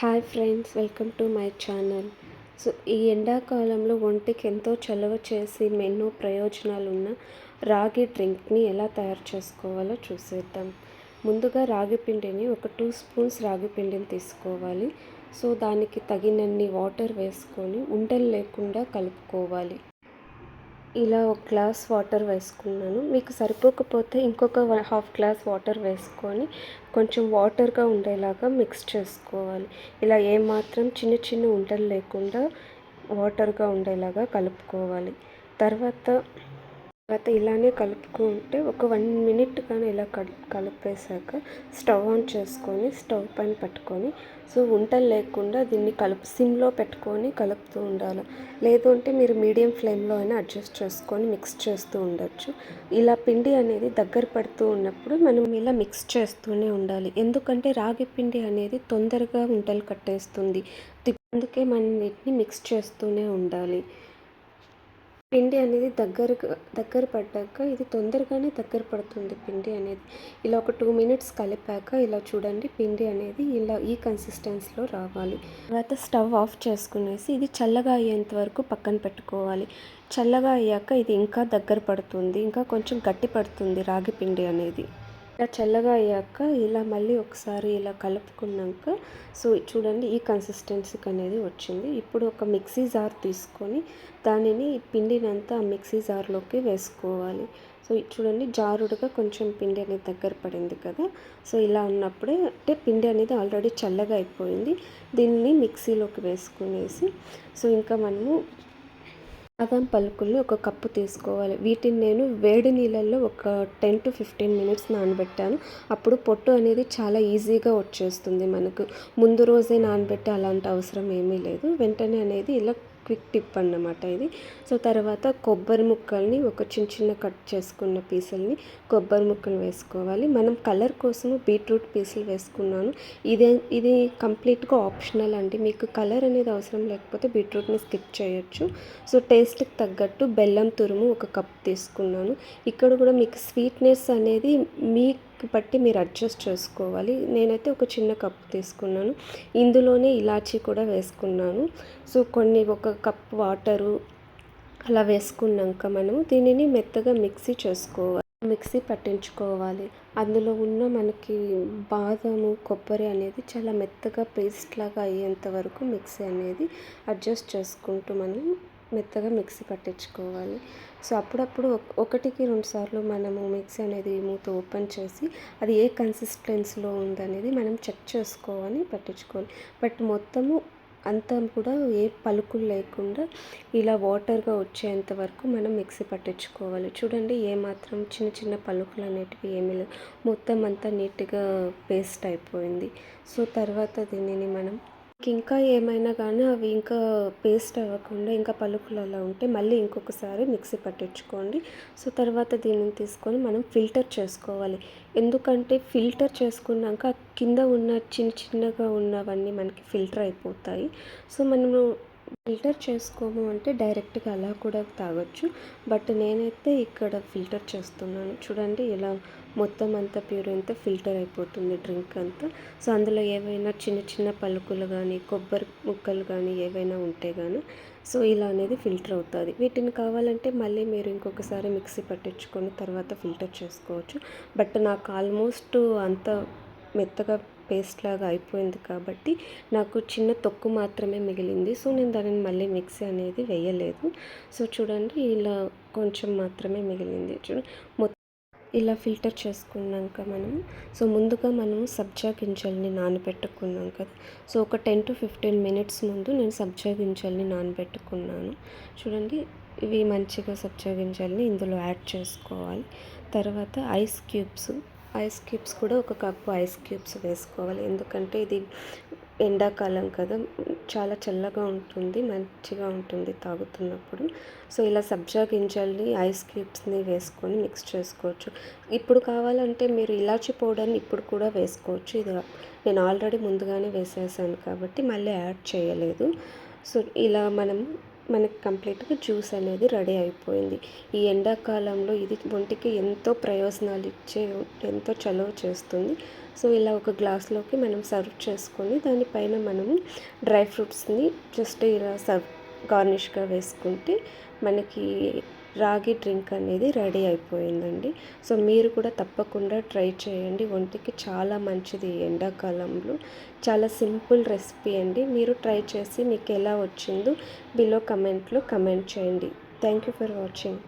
Hi friends welcome to my channel so ఈ ఎండాకాలంలో ఒంటికి ఎంతో చలవ చేసి ఎన్నో ప్రయోజనాలు ఉన్న రాగి డ్రింక్ని ఎలా తయారు చేసుకోవాలో చూసేద్దాం. ముందుగా రాగి పిండిని ఒక టూ స్పూన్స్ రాగి పిండిని తీసుకోవాలి. సో దానికి తగినన్ని వాటర్ వేసుకొని ఉండలు లేకుండా కలుపుకోవాలి. ఇలా ఒక గ్లాస్ వాటర్ వేసుకున్నాను. మీకు సరిపోకపోతే ఇంకొక హాఫ్ గ్లాస్ వాటర్ వేసుకొని కొంచెం వాటర్గా ఉండేలాగా మిక్స్ చేసుకోవాలి. ఇలా ఏమాత్రం చిన్న చిన్న ఉండలు లేకుండా వాటర్గా ఉండేలాగా కలుపుకోవాలి. తర్వాత తర్వాత ఇలానే కలుపుకుంటే ఒక వన్ మినిట్ కానీ ఇలా కలిపేశాక స్టవ్ ఆన్ చేసుకొని స్టవ్ పైన పెట్టుకొని సో వంటలు లేకుండా దీన్ని కలుపు సిమ్లో పెట్టుకొని కలుపుతూ ఉండాలి. లేదు అంటే మీరు మీడియం ఫ్లేమ్లో అయినా అడ్జస్ట్ చేసుకొని మిక్స్ చేస్తూ ఉండొచ్చు. ఇలా పిండి అనేది దగ్గర పడుతూ ఉన్నప్పుడు మనం ఇలా మిక్స్ చేస్తూనే ఉండాలి. ఎందుకంటే రాగి పిండి అనేది తొందరగా వంటలు కట్టేస్తుంది. అందుకే మనం వీటిని మిక్స్ చేస్తూనే ఉండాలి. పిండి అనేది దగ్గర దగ్గర పడ్డాక ఇది తొందరగానే దగ్గర పడుతుంది పిండి అనేది. ఇలా ఒక టూ మినిట్స్ కలిపాక ఇలా చూడండి పిండి అనేది ఇలా ఈ కన్సిస్టెన్సీలో రావాలి. తర్వాత స్టవ్ ఆఫ్ చేసుకునేసి ఇది చల్లగా అయ్యేంత వరకు పక్కన పెట్టుకోవాలి. చల్లగా అయ్యాక ఇది ఇంకా దగ్గర పడుతుంది ఇంకా కొంచెం గట్టి పడుతుంది రాగి పిండి అనేది. ఇలా చల్లగా అయ్యాక ఇలా మళ్ళీ ఒకసారి ఇలా కలుపుకున్నాక సో చూడండి ఈ కన్సిస్టెన్సీకి అనేది వచ్చింది. ఇప్పుడు ఒక మిక్సీ జార్ తీసుకొని దానిని పిండినంతా ఆ మిక్సీ జార్లోకి వేసుకోవాలి. సో చూడండి జారుడుగా కొంచెం పిండి అనేది దగ్గర పడింది కదా. సో ఇలా ఉన్నప్పుడే అంటే పిండి అనేది ఆల్రెడీ చల్లగా అయిపోయింది. దీన్ని మిక్సీలోకి వేసుకునేసి సో ఇంకా మనము బాదం పలుకుల్ని ఒక కప్పు తీసుకోవాలి. వీటిని నేను వేడి నీళ్ళల్లో ఒక టెన్ టు ఫిఫ్టీన్ మినిట్స్ నానబెట్టాను. అప్పుడు పొట్టు అనేది చాలా ఈజీగా వచ్చేస్తుంది మనకు. ముందు రోజే నానబెట్టి అలాంటి అవసరం ఏమీ లేదు. వెంటనే అనేది ఇలా క్విక్ టిప్ అన్నమాట ఇది. సో తర్వాత కొబ్బరి ముక్కల్ని ఒక చిన్న చిన్న కట్ చేసుకున్న పీసుల్ని కొబ్బరి ముక్కలు వేసుకోవాలి. మనం కలర్ కోసము బీట్రూట్ పీసులు వేసుకున్నాను. ఇదే ఇది కంప్లీట్గా ఆప్షనల్ అండి. మీకు కలర్ అనేది అవసరం లేకపోతే బీట్రూట్ని స్కిప్ చేయొచ్చు. సో టేస్ట్కి తగ్గట్టు బెల్లం తురుము ఒక కప్ తీసుకున్నాను. ఇక్కడ కూడా మీకు స్వీట్నెస్ అనేది మీ బట్టి మీరు అడ్జస్ట్ చేసుకోవాలి. నేనైతే ఒక చిన్న కప్పు తీసుకున్నాను. ఇందులోనే ఇలాచీ కూడా వేసుకున్నాను. సో కొన్ని ఒక కప్ వాటరు అలా వేసుకున్నాక మనము దీనిని మెత్తగా మిక్సీ చేసుకోవాలి. మిక్సీ పట్టించుకోవాలి. అందులో ఉన్న మనకి బాదము కొబ్బరి అనేది చాలా మెత్తగా పేస్ట్ లాగా అయ్యేంత వరకు మిక్సీ అనేది అడ్జస్ట్ చేసుకుంటూ మనం మెత్తగా మిక్సీ పట్టించుకోవాలి. సో అప్పుడప్పుడు ఒకటికి రెండు సార్లు మనము మిక్సీ అనేది మూత ఓపెన్ చేసి అది ఏ కన్సిస్టెన్సీలో ఉందనేది మనం చెక్ చేసుకోవాలి పట్టించుకోవాలి. బట్ మొత్తము అంతా కూడా ఏ పలుకులు లేకుండా ఇలా వాటర్గా వచ్చేంత వరకు మనం మిక్సీ పట్టించుకోవాలి. చూడండి ఏమాత్రం చిన్న చిన్న పలుకులు అనేటివి ఏమీ లేవు. మొత్తం అంతా నీట్గా పేస్ట్ అయిపోయింది. సో తర్వాత దీనిని మనం ఇంకా ఏమైనా కానీ అవి ఇంకా పేస్ట్ అవ్వకుండా ఇంకా పలుకులు అలా ఉంటే మళ్ళీ ఇంకొకసారి మిక్సీ పట్టించుకోండి. సో తర్వాత దీనిని తీసుకొని మనం ఫిల్టర్ చేసుకోవాలి. ఎందుకంటే ఫిల్టర్ చేసుకున్నాక కింద ఉన్న చిన్న చిన్నగా ఉన్నవన్నీ మనకి ఫిల్టర్ అయిపోతాయి. సో మనము ఫిల్టర్ చేసుకోము అంటే డైరెక్ట్గా అలా కూడా తాగొచ్చు. బట్ నేనైతే ఇక్కడ ఫిల్టర్ చేస్తున్నాను. చూడండి ఇలా మొత్తం అంతా ప్యూర్ అంతా ఫిల్టర్ అయిపోతుంది డ్రింక్ అంతా. సో అందులో ఏవైనా చిన్న చిన్న పలుకులు కానీ కొబ్బరి ముక్కలు కానీ ఏవైనా ఉంటే కానీ సో ఇలా అనేది ఫిల్టర్ అవుతుంది. వీటిని కావాలంటే మళ్ళీ మీరు ఇంకొకసారి మిక్సీ పట్టించుకొని తర్వాత ఫిల్టర్ చేసుకోవచ్చు. బట్ నాకు ఆల్మోస్ట్ అంత మెత్తగా పేస్ట్ లాగా అయిపోయింది కాబట్టి నాకు చిన్న తొక్కు మాత్రమే మిగిలింది. సో నేను దానిని మళ్ళీ మిక్సీ అనేది వేయలేదు. సో చూడండి ఇలా కొంచెం మాత్రమే మిగిలింది. చూడండి మొత్తం ఇలా ఫిల్టర్ చేసుకున్నాక మనం సో ముందుగా మనం సబ్జా గింజల్ని నానబెట్టుకున్నాం కదా. సో ఒక టెన్ టు ఫిఫ్టీన్ మినిట్స్ ముందు నేను సబ్జా గింజల్ని నానబెట్టుకున్నాను. చూడండి ఇవి మంచిగా సబ్జా గింజల్ని ఇందులో యాడ్ చేసుకోవాలి. తర్వాత ఐస్ క్యూబ్స్ ఐస్ క్యూబ్స్ కూడా ఒక కప్పు ఐస్ క్యూబ్స్ వేసుకోవాలి. ఎందుకంటే ఇది ఎండాకాలం కదా చాలా చల్లగా ఉంటుంది మంచిగా ఉంటుంది తాగుతున్నప్పుడు. సో ఇలా సబ్జా గింజల్ని ఐస్ క్యూబ్స్ని వేసుకొని మిక్స్ చేసుకోవచ్చు. ఇప్పుడు కావాలంటే మీరు ఇలాచి పౌడర్ని ఇప్పుడు కూడా వేసుకోవచ్చు. ఇది నేను ఆల్రెడీ ముందుగానే వేసేసాను కాబట్టి మళ్ళీ యాడ్ చేయలేదు. సో ఇలా మనం మనకి కంప్లీట్గా జ్యూస్ అనేది రెడీ అయిపోయింది. ఈ ఎండాకాలంలో ఇది ఒంటికి ఎంతో ప్రయోజనాలు ఇచ్చే ఎంతో చలువ చేస్తుంది. సో ఇలా ఒక గ్లాస్లోకి మనం సర్వ్ చేసుకొని దానిపైన మనం డ్రై ఫ్రూట్స్ని జస్ట్ ఇలా సర్వ్ గార్నిష్గా వేసుకుంటే మనకి రాగి డ్రింక్ అనేది రెడీ అయిపోయిందండి. సో మీరు కూడా తప్పకుండా ట్రై చేయండి. ఒంటికి చాలా మంచిది ఎండాకాలంలో. చాలా సింపుల్ రెసిపీ అండి. మీరు ట్రై చేసి మీకు ఎలా వచ్చిందో బిలో కమెంట్లో కమెంట్ చేయండి. Thank you for watching.